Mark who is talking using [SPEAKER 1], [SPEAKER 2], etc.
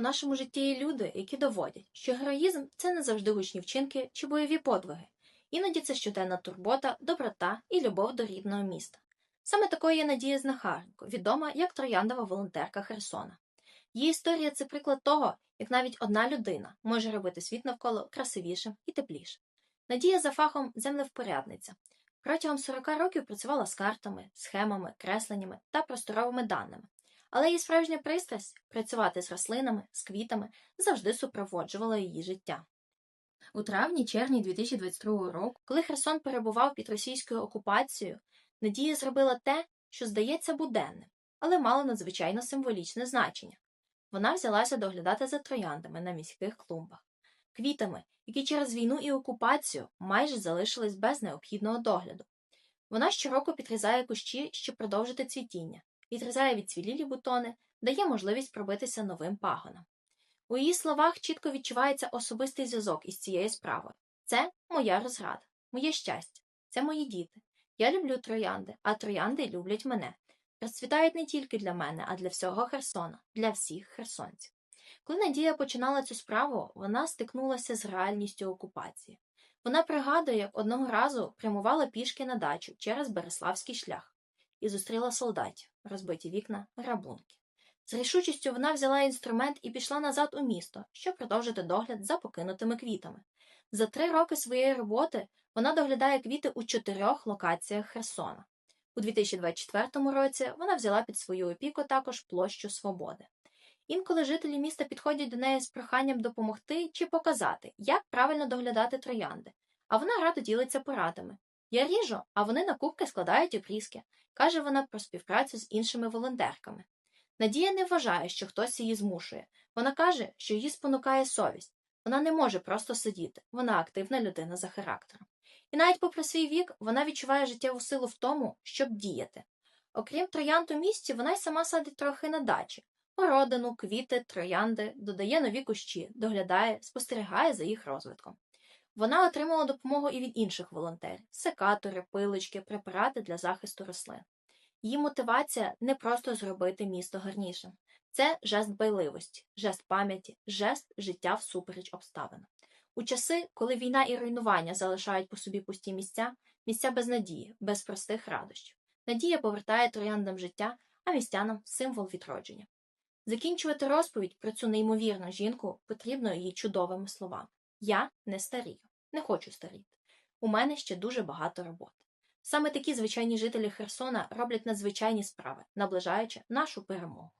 [SPEAKER 1] У нашому житті є люди, які доводять, що героїзм це не завжди гучні вчинки чи бойові подвиги. Іноді це щоденна турбота, доброта і любов до рідного міста. Саме такою є Надія Знахаренко, відома як трояндова волонтерка Херсона. Її історія це приклад того, як навіть одна людина може робити світ навколо красивішим і теплішим. Надія за фахом землевпорядниця. Протягом 40 років працювала з картами, схемами, кресленнями та просторовими даними. Але її справжня пристрасть працювати з рослинами, з квітами завжди супроводжувала її життя. У травні-червні 2022 року, коли Херсон перебував під російською окупацією, Надія зробила те, що здається буденним, але мало надзвичайно символічне значення. Вона взялася доглядати за трояндами на міських клумбах, квітами, які через війну і окупацію майже залишились без необхідного догляду. Вона щороку підрізає кущі, щоб продовжити цвітіння, відрізає відцвілілі бутони, дає можливість пробитися новим пагонам. У її словах чітко відчувається особистий зв'язок із цією справою. Це моя розрада, моє щастя, це мої діти. Я люблю троянди, а троянди люблять мене. Розцвітають не тільки для мене, а для всього Херсона, для всіх херсонців. Коли Надія починала цю справу, вона стикнулася з реальністю окупації. Вона пригадує, як одного разу прямувала пішки на дачу через Береславський шлях і зустріла солдатів, розбиті вікна, грабунки. З рішучістю вона взяла інструмент і пішла назад у місто, щоб продовжити догляд за покинутими квітами. За три роки своєї роботи вона доглядає квіти у чотирьох локаціях Херсона. У 2024 році вона взяла під свою опіку також площу Свободи. Інколи жителі міста підходять до неї з проханням допомогти чи показати, як правильно доглядати троянди, а вона радо ділиться порадами. Я ріжу, а вони на кубки складають обрізки, каже вона про співпрацю з іншими волонтерками. Надія не вважає, що хтось її змушує. Вона каже, що її спонукає совість. Вона не може просто сидіти, вона активна людина за характером. І навіть попри свій вік, вона відчуває життєву силу в тому, щоб діяти. Окрім троянд у місті, вона й сама садить трохи на дачі городину, квіти, троянди, додає нові кущі, доглядає, спостерігає за їх розвитком. Вона отримала допомогу і від інших волонтерів секатори, пилочки, препарати для захисту рослин. Її мотивація не просто зробити місто гарнішим, це жест байливості, жест пам'яті, жест життя всупереч обставин. У часи, коли війна і руйнування залишають по собі пусті місця, місця без надії, без простих радощів. Надія повертає трояндам життя, а містянам символ відродження. Закінчувати розповідь про цю неймовірну жінку потрібно її чудовими словами. Я не старію, не хочу старіти. У мене ще дуже багато роботи. Саме такі звичайні жителі Херсона роблять надзвичайні справи, наближаючи нашу перемогу.